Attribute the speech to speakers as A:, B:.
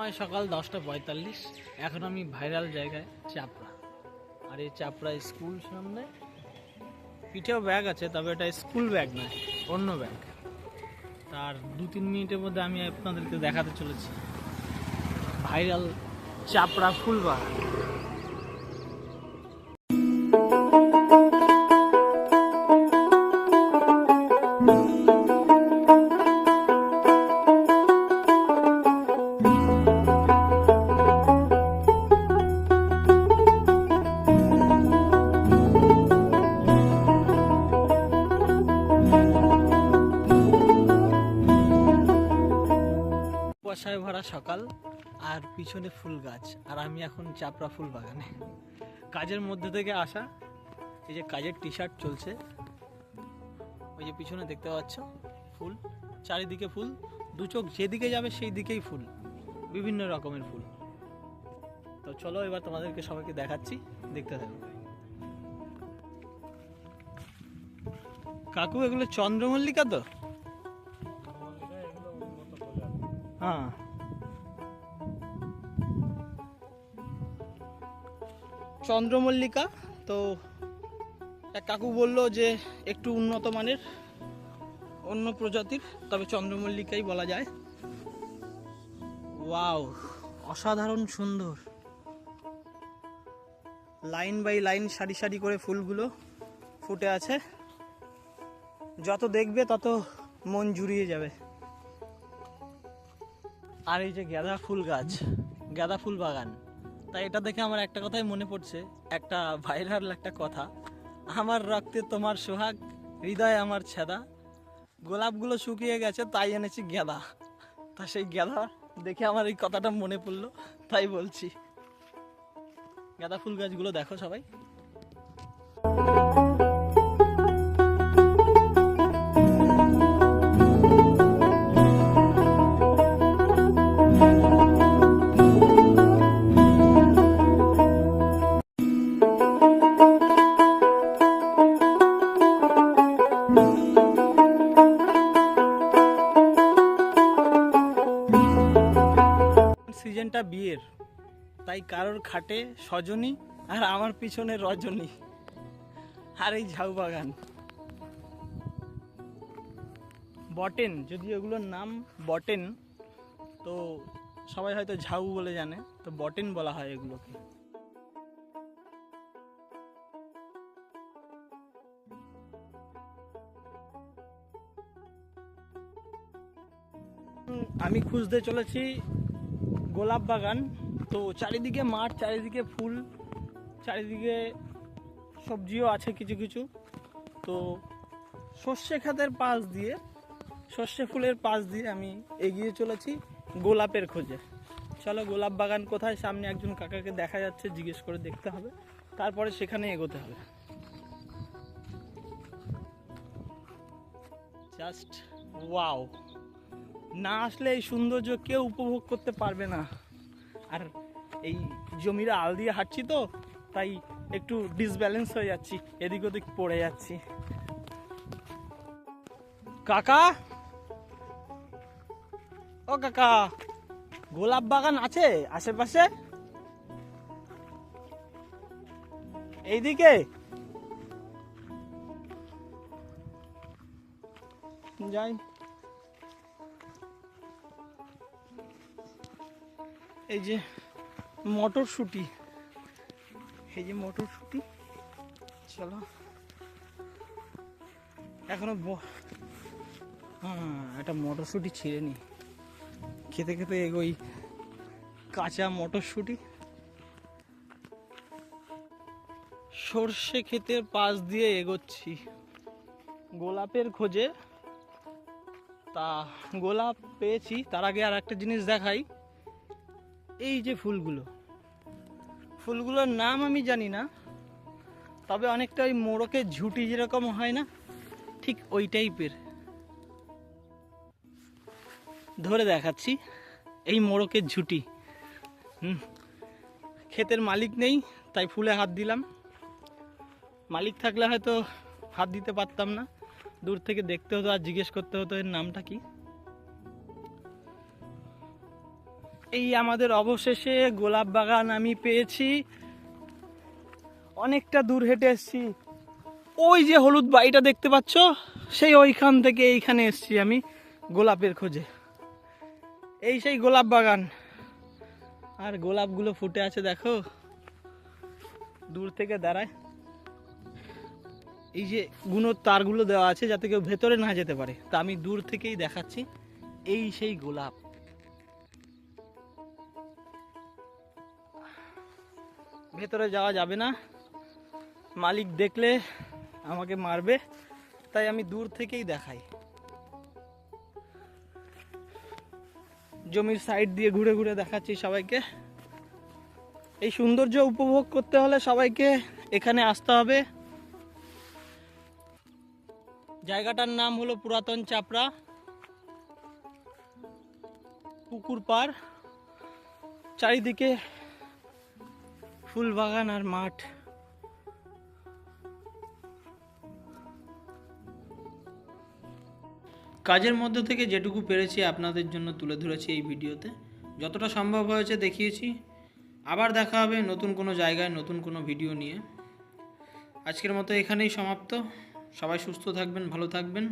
A: সময় সকাল দশটা পঁয়তাল্লিশ। এখন আমি ভাইরাল জায়গায় চাপড়া। আর এই চাপড়া স্কুল সামনে পিঠেও ব্যাগ আছে, তবে এটা স্কুল ব্যাগ নয়, অন্য ব্যাগ তার দু তিন মিনিটের মধ্যে আমি আপনাদেরকে দেখাতে চলেছি। ভাইরাল চাপড়া ফুলবাগান সকাল আর পিছনে ফুল গাছ আর আমি এখন চাপড়া ফুল বাগানে। কাজের মধ্যে থেকে আসা এই যে কাজের টি শার্ট চলছে ওই যে পিছনে দেখতে পাচ্ছ ফুল চারিদিকে ফুল দু চোখ যেদিকে যাবে সেই দিকেই ফুল বিভিন্ন রকমের ফুল। তো চলো এবার তোমাদেরকে সবাইকে দেখাচ্ছি দেখতে থাকো। কাকু এগুলো চন্দ্রমল্লিকা তো? হ্যাঁ। চন্দ্রমল্লিকা। তো এক কাকু বলল যে একটু উন্নত মানের অন্য প্রজাতির, তবে চন্দ্রমল্লিকাই বলা যায়। ওয়াও, অসাধারণ সুন্দর। লাইন বাই লাইন সারি সারি করে ফুলগুলো ফুটে আছে। যত দেখবে তত মন জুড়িয়ে যাবে। আর এই যে গাঁদা ফুল গাছ, গাঁদা ফুল বাগান। তাই এটা দেখে আমার একটা কথাই মনে পড়ছে, একটা ভাইরাল একটা কথা। আমার রক্তে তোমার সোহাগ, হৃদয় আমার ছেদা। গোলাপগুলো শুকিয়ে গেছে, তাই এনেছি গেঁদা। তা সেই গেঁদা দেখে আমার এই কথাটা মনে পড়ল, তাই বলছি। গাঁদা ফুল গাছগুলো দেখো সবাই। সিজনটা বিয়ের, তাই কারোর খাটে সজনী আর আমার পিছনে রজনী আর এই ঝাউ বাগান। বটেন, যদি এগুলোর নাম বটেন, তো সবাই হয়তো ঝাউ বলে জানে, তো বটেন বলা হয় এগুলোকে। আমি খুঁজতে চলেছি গোলাপ বাগান। তো চারিদিকে মাঠ, চারিদিকে ফুল, চারিদিকে সবজিও আছে কিছু কিছু। তো সর্ষে খাতের পাশ দিয়ে, সর্ষে ফুলের পাশ দিয়ে আমি এগিয়ে চলেছি গোলাপের খোঁজে। চলো গোলাপ বাগান কোথায়? সামনে একজন কাকাকে দেখা যাচ্ছে, জিজ্ঞেস করে দেখতে হবে। তারপরে সেখানে এগোতে হবে। জাস্ট ওয়াও না আসলে এই সৌন্দর্য কেউ উপভোগ করতে পারবে না। আর এই জমিরা আল দিয়ে হাঁটছি তো, তাই একটু ডিসব্যালেন্স হয়ে যাচ্ছি, এদিক ওদিক পড়ে যাচ্ছি। কাকা? ও কাকা, গোলাপ বাগান আছে আশেপাশে? এইদিকে? যাই। এই যে মটরশুঁটি। এই যে মটরশুঁটি। চলো। এখনও হ্যাঁ একটা মটরশুঁটি ছিঁড়ে নি। খেতে খেতে এগোই কাঁচা মটরশুঁটি। সর্ষে ক্ষেতের পাশ দিয়ে এগোচ্ছি। গোলাপের খোঁজে। তা গোলাপ পেয়েছি, তার আগে আর একটা জিনিস দেখাই। এই যে ফুলগুলো। ফুলগুলোর নাম আমি জানি না, তবে অনেকটা ওই মোড়কের ঝুঁটি যেরকম হয় না, ঠিক ওই টাইপের। ধরে দেখাচ্ছি, এই মোড়কের ঝুঁটি। হুম, ক্ষেতের মালিক নেই, তাই ফুলে হাত দিলাম। মালিক থাকলে হয়তো হাত দিতে পারতাম না। দূর থেকে দেখতে হতো আর জিজ্ঞেস করতে হতো এর নামটা কি। এই আমাদের অবশেষে গোলাপ বাগান আমি পেয়েছি। অনেকটা দূর হেঁটে এসেছি। ওই যে হলুদ বাড়িটা দেখতে পাচ্ছ, সেই ওইখান থেকে এইখানে এসেছি আমি গোলাপের খোঁজে। এই সেই গোলাপ বাগান। আর গোলাপগুলো ফুটে আছে, দেখো। দূর থেকে দাঁড়ায়। এই যে গুণোর তারগুলো দেওয়া আছে যাতে কেউ ভেতরে না যেতে পারে। তা আমি দূর থেকেই দেখাচ্ছি। এই সেই গোলাপ। ভেতরে যাওয়া যাবে না। মালিক দেখলে আমাকে মারবে, তাই আমি দূর থেকেই দেখাই। জমির সাইড দিয়ে ঘুরে ঘুরে দেখাচ্ছি সবাইকে। এই সৌন্দর্য উপভোগ করতে হলে সবাইকে এখানে আসতে হবে। জায়গাটার নাম হলো পুরাতন চাপড়া। পুকুর পাড়। চারিদিকে ফুল বাগান আর মাঠ। কাজের মধ্যে থেকে যেটুকু পেরেছি আপনাদের জন্য তুলে ধরেছি এই ভিডিওতে। যতটা সম্ভব হয়েছে দেখিয়েছি। আবার দেখা হবে নতুন কোনো জায়গায়, নতুন কোনো ভিডিও নিয়ে। আজকের মতো এখানেই সমাপ্ত। সবাই সুস্থ থাকবেন, ভালো থাকবেন।